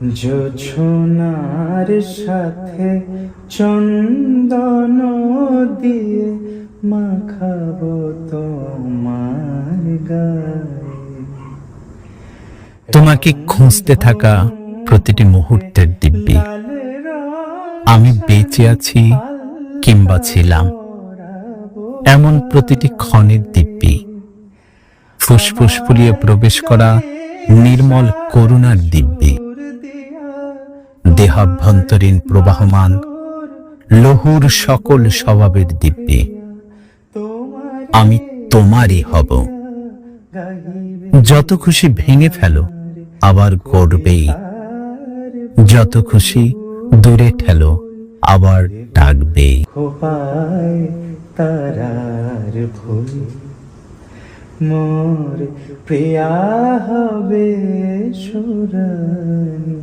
জোছনার সাথে চন্দন দিয়ে মাখাবো তোমার তোমাকে খুঁজতে থাকা প্রতিটি মুহূর্তের দিব্যি। আমি বেঁচে আছি কিংবা ছিলাম। এমন প্রতিটি ক্ষণের দিব্যি। ফুসফুস ফুলিয়ে প্রবেশ করা নির্মল করুণার দিব্যি। দেহাভ্যন্তরীণ প্রবাহমান লহুর সকল স্বভাবের দিব্যি। আমি তোমারই হব। যত খুশি ভেঙে ফেলো, আবার গড়বেই। যত খুশি দূরে ঠেলো, আবার ফুল মোর প্রিয়া হবে সুরানি।